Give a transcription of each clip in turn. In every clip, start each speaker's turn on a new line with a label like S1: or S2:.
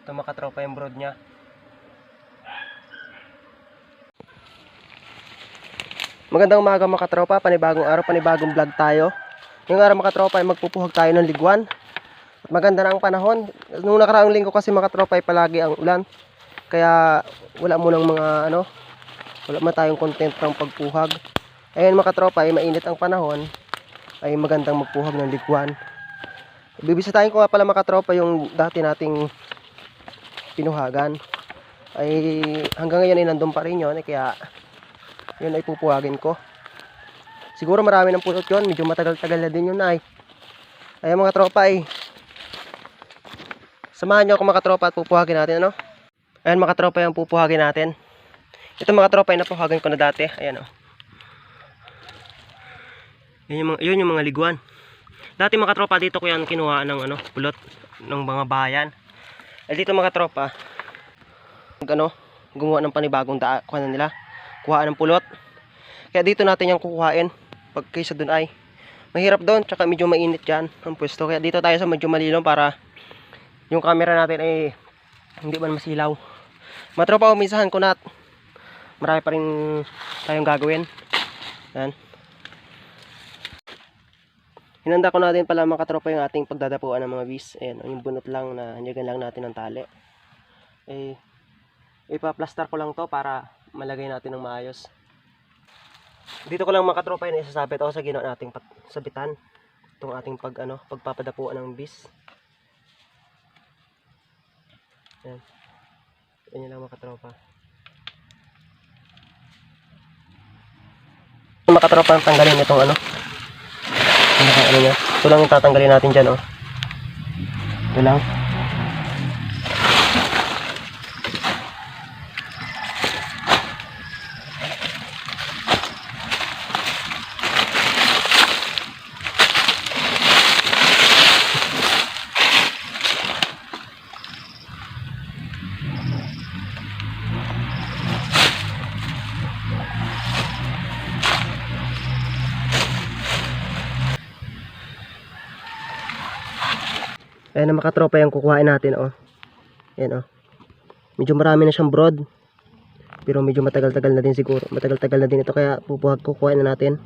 S1: Ito makatropa yung brood niya. Magandang umaga mga katropa, panibagong araw, panibagong vlog tayo. Ngayong araw mga katropa ay magpupuhag tayo ng liguan. At maganda na ang panahon. Nung nakaraang linggo kasi mga katropa ay palagi ang ulan. Kaya wala munang mga ano, wala man tayong content ng pagpuhag. Ayun mga katropa ay mainit ang panahon, ay magandang magpuhag ng liguan. Bibisitahin ko nga pala mga katropa yung dati nating pinuhagan. Ay hanggang ngayon ay nandun pa rin yun, eh, kaya yun ay pupuhagin ko. Siguro marami ng pulot yun, medyo matagal-tagal na din yun ay. Ay mga tropa ay Samahan niyo ako mga tropa at pupuhagin natin ano. Ayan mga tropa yung pupuhagin natin. Ito mga tropa ay napuhagan ko na dati. Ayan o. Yun yung, mga, yun yung mga liguan. Dati mga tropa dito ko yan kinuha ng ano, pulot ng mga bayan. Eh dito mga tropa, ano, gumawa ng panibagong daan, kuha na nila. Kuha ng pulot. Kaya dito natin yung kukuhain. Pag kaysa dun ay mahirap doon, tsaka medyo mainit dyan ang pwesto. Kaya dito tayo sa medyo malinaw para yung camera natin ay hindi man masilaw. Matropa, umisahan ko na marami pa rin tayong gagawin. Yan. Hinanda ko natin pala mga katropa yung ating pagdadapuan ng mga bis. Ayan, yung bunot lang na hanyagan lang natin ng tali. Eh, ipaplastar ko lang to para malagay natin ng maayos. Dito ko lang mga katropa yun isasabit ako sa ginawa nating sabitan. Itong ating pag, ano, pagpapadapuan ng bis. Yan. Yan lang mga katropa. Mga katropa ang tanggalin itong ano. Ano niya. Ito lang yung tatanggalin natin dyan oh. Ito lang. Ayan na makatropa yung kukuhain natin oh. Ayan oh. Medyo marami na siyang broad. Pero medyo matagal-tagal na din siguro. Matagal-tagal na din ito kaya pupuhag kukuhain na natin.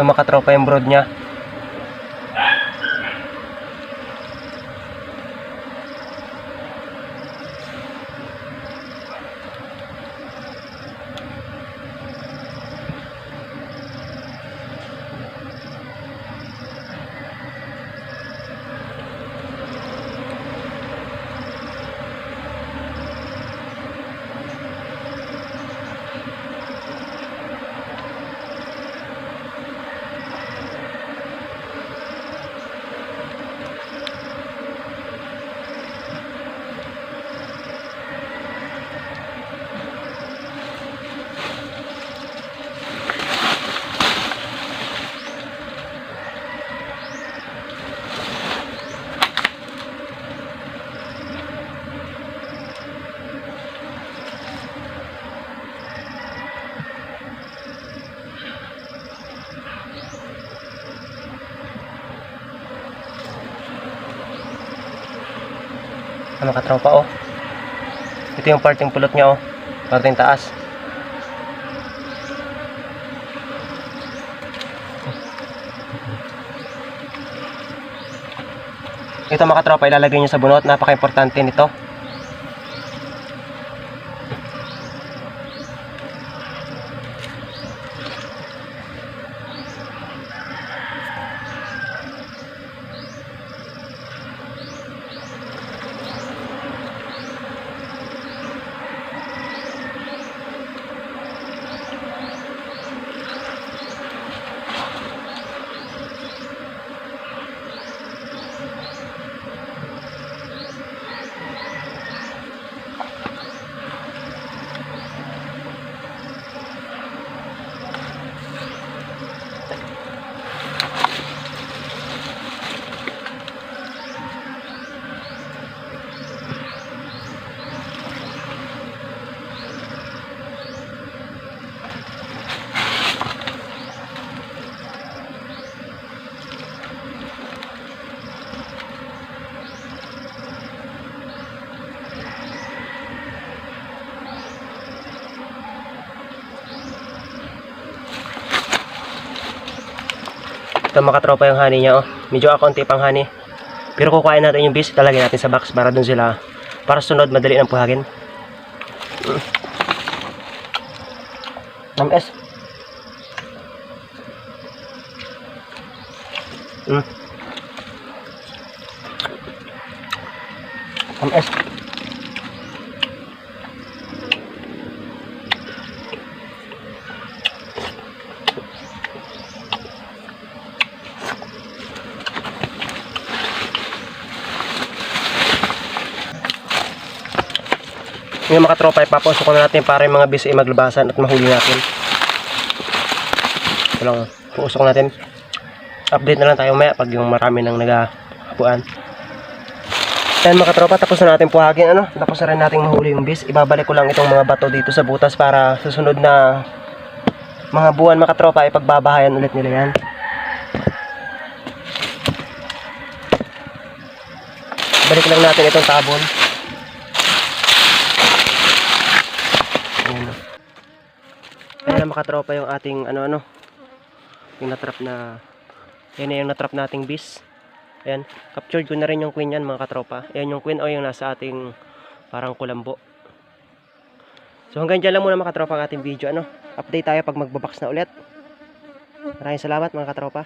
S1: Ito makatropa yung broad niya. Ano katropa oh. Ito yung parting pulot niya oh. Parting taas. Ito mga katropa, ilalagay nyo sa bunot. Napaka-importante nito. Ito mga katropa yung honey niya. Oh. Medyo kakunti pang honey. Pero kukuhain natin yung bis, talagyan natin sa box para dun sila, para sunod, madali ng puhagin. Mm. S. Mm. MS. Yung mga tropa, ipapasok ko na natin para yung mga bis ay maglabasan at mahuli natin. Ito lang, puusok natin. Update na lang tayo maya pag yung marami nang nagapuan. Yan mga tropa, tapos na natin puhagin. Ano? Tapos na rin natin mahuli yung bis. Ibabalik ko lang itong mga bato dito sa butas para susunod na mga buwan mga tropa, ipagbabahayan ulit nila yan. Balik lang natin itong tabon. Ayan o. Ayan na makatropa yung ating ano ano. Yung natrap na yan na yung natrap nating bis. Ayan. Captured ko na rin yung queen yan mga katropa. Ayan yung queen o yung nasa ating parang kulambo. So hanggang dyan lang muna mga katropa ang ating video. Ano? Update tayo pag magbabox na ulit. Maraming salamat mga katropa.